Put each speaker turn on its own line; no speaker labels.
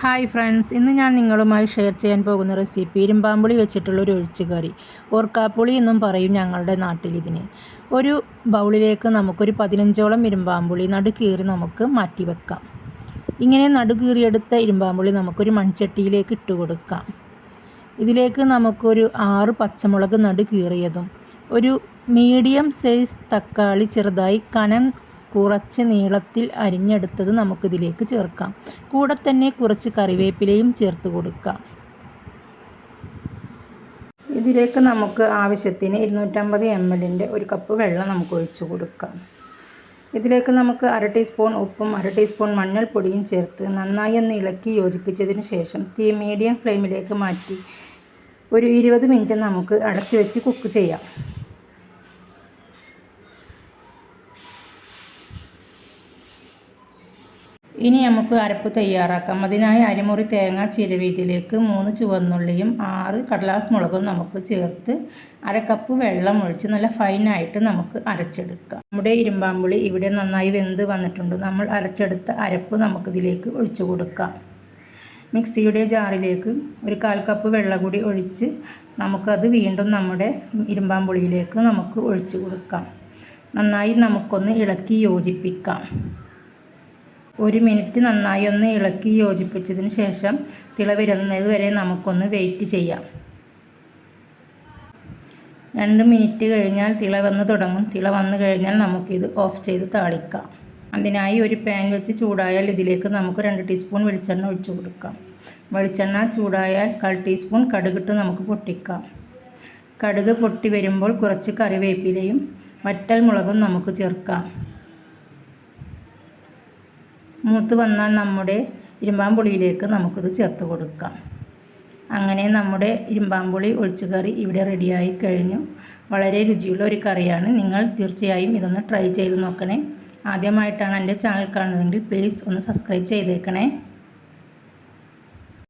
Hi friends ഇന്ന് ഞാൻ നിങ്ങളുമായി ഷെയർ ചെയ്യാൻ പോകുന്ന റെസിപ്പി ഇരുമ്പാമ്പുളി വെച്ചിട്ടുള്ള ഒരു ഒഴിച്ചുകറി ഓർക്കാപ്പുളി എന്നും പറയും ഞങ്ങളുടെ നാട്ടിൽ ഇതിന്. ഒരു ബൗളിലേക്ക് നമുക്കൊരു പതിനഞ്ചോളം ഇരുമ്പാമ്പുളി നടുക്കീറി നമുക്ക് മാറ്റി വെക്കാം. ഇങ്ങനെ നടുകീറിയെടുത്ത ഇരുമ്പാമ്പുളി നമുക്കൊരു മൺചട്ടിയിലേക്ക് ഇട്ട് കൊടുക്കാം. ഇതിലേക്ക് നമുക്കൊരു ആറ് പച്ചമുളക് നടുകീറിയതും ഒരു മീഡിയം സൈസ് തക്കാളി ചെറുതായി കനം കുറച്ച് നീളത്തിൽ അരിഞ്ഞെടുത്തത് നമുക്കിതിലേക്ക് ചേർക്കാം. കൂടെ തന്നെ കുറച്ച് കറിവേപ്പിലയും ചേർത്ത് കൊടുക്കാം. ഇതിലേക്ക് നമുക്ക് ആവശ്യത്തിന് ഇരുന്നൂറ്റമ്പത് എം എല്ലിന്റെ ഒരു കപ്പ് വെള്ളം നമുക്ക് ഒഴിച്ച് കൊടുക്കാം. ഇതിലേക്ക് നമുക്ക് അര ടീസ്പൂൺ ഉപ്പും അര ടീസ്പൂൺ മഞ്ഞൾപ്പൊടിയും ചേർത്ത് നന്നായി ഒന്ന് ഇളക്കി യോജിപ്പിച്ചതിന് ശേഷം തീ മീഡിയം ഫ്ലെയിമിലേക്ക് മാറ്റി ഒരു ഇരുപത് മിനിറ്റ് നമുക്ക് അടച്ചു വെച്ച് കുക്ക് ചെയ്യാം. ഇനി നമുക്ക് അരപ്പ് തയ്യാറാക്കാം. അതിനായി അരിമുറി തേങ്ങ ചിരവിതിലേക്ക് മൂന്ന് ചുവന്നുള്ളിയും ആറ് കടലാസ് മുളകും നമുക്ക് ചേർത്ത് അര കപ്പ് വെള്ളം ഒഴിച്ച് നല്ല ഫൈനായിട്ട് നമുക്ക് അരച്ചെടുക്കാം. നമ്മുടെ ഇരുമ്പാമ്പുളി ഇവിടെ നന്നായി വെന്ത് വന്നിട്ടുണ്ട്. നമ്മൾ അരച്ചെടുത്ത അരപ്പ് നമുക്കിതിലേക്ക് ഒഴിച്ചു കൊടുക്കാം. മിക്സിയുടെ ജാറിലേക്ക് ഒരു കാൽ കപ്പ് വെള്ളം കൂടി ഒഴിച്ച് നമുക്കത് വീണ്ടും നമ്മുടെ ഇരുമ്പാമ്പുളിയിലേക്ക് നമുക്ക് ഒഴിച്ചു കൊടുക്കാം. നന്നായി നമുക്കൊന്ന് ഇളക്കി യോജിപ്പിക്കാം. ഒരു മിനിറ്റ് നന്നായി ഒന്ന് ഇളക്കി യോജിപ്പിച്ചതിന് ശേഷം തിള വരുന്നത് വരെ നമുക്കൊന്ന് വെയിറ്റ് ചെയ്യാം. രണ്ട് മിനിറ്റ് കഴിഞ്ഞാൽ തിള വന്ന് തുടങ്ങും. തിള വന്നു കഴിഞ്ഞാൽ നമുക്കിത് ഓഫ് ചെയ്ത് താളിക്കാം. അതിനായി ഒരു പാൻ വെച്ച് ചൂടായാൽ ഇതിലേക്ക് നമുക്ക് രണ്ട് ടീസ്പൂൺ വെളിച്ചെണ്ണ ഒഴിച്ചു കൊടുക്കാം. വെളിച്ചെണ്ണ ചൂടായാൽ കാൽ ടീസ്പൂൺ കടുകിട്ട് നമുക്ക് പൊട്ടിക്കാം. കടുക് പൊട്ടി വരുമ്പോൾ കുറച്ച് കറിവേപ്പിലയും വറ്റൽ മുളകും നമുക്ക് ചേർക്കാം. മൂത്ത് വന്നാൽ നമ്മുടെ ഇരുമ്പാമ്പുളിയിലേക്ക് നമുക്കിത് ചേർത്ത് കൊടുക്കാം. അങ്ങനെ നമ്മുടെ ഇരുമ്പാമ്പുളി ഒഴിച്ചു കറി ഇവിടെ റെഡിയായി കഴിഞ്ഞു. വളരെ രുചിയുള്ള ഒരു കറിയാണ്. നിങ്ങൾ തീർച്ചയായും ഇതൊന്ന് ട്രൈ ചെയ്ത് നോക്കണേ. ആദ്യമായിട്ടാണ് എന്റെ ചാനൽ കാണുന്നതെങ്കിൽ പ്ലീസ് ഒന്ന് സബ്സ്ക്രൈബ് ചെയ്തേക്കണേ.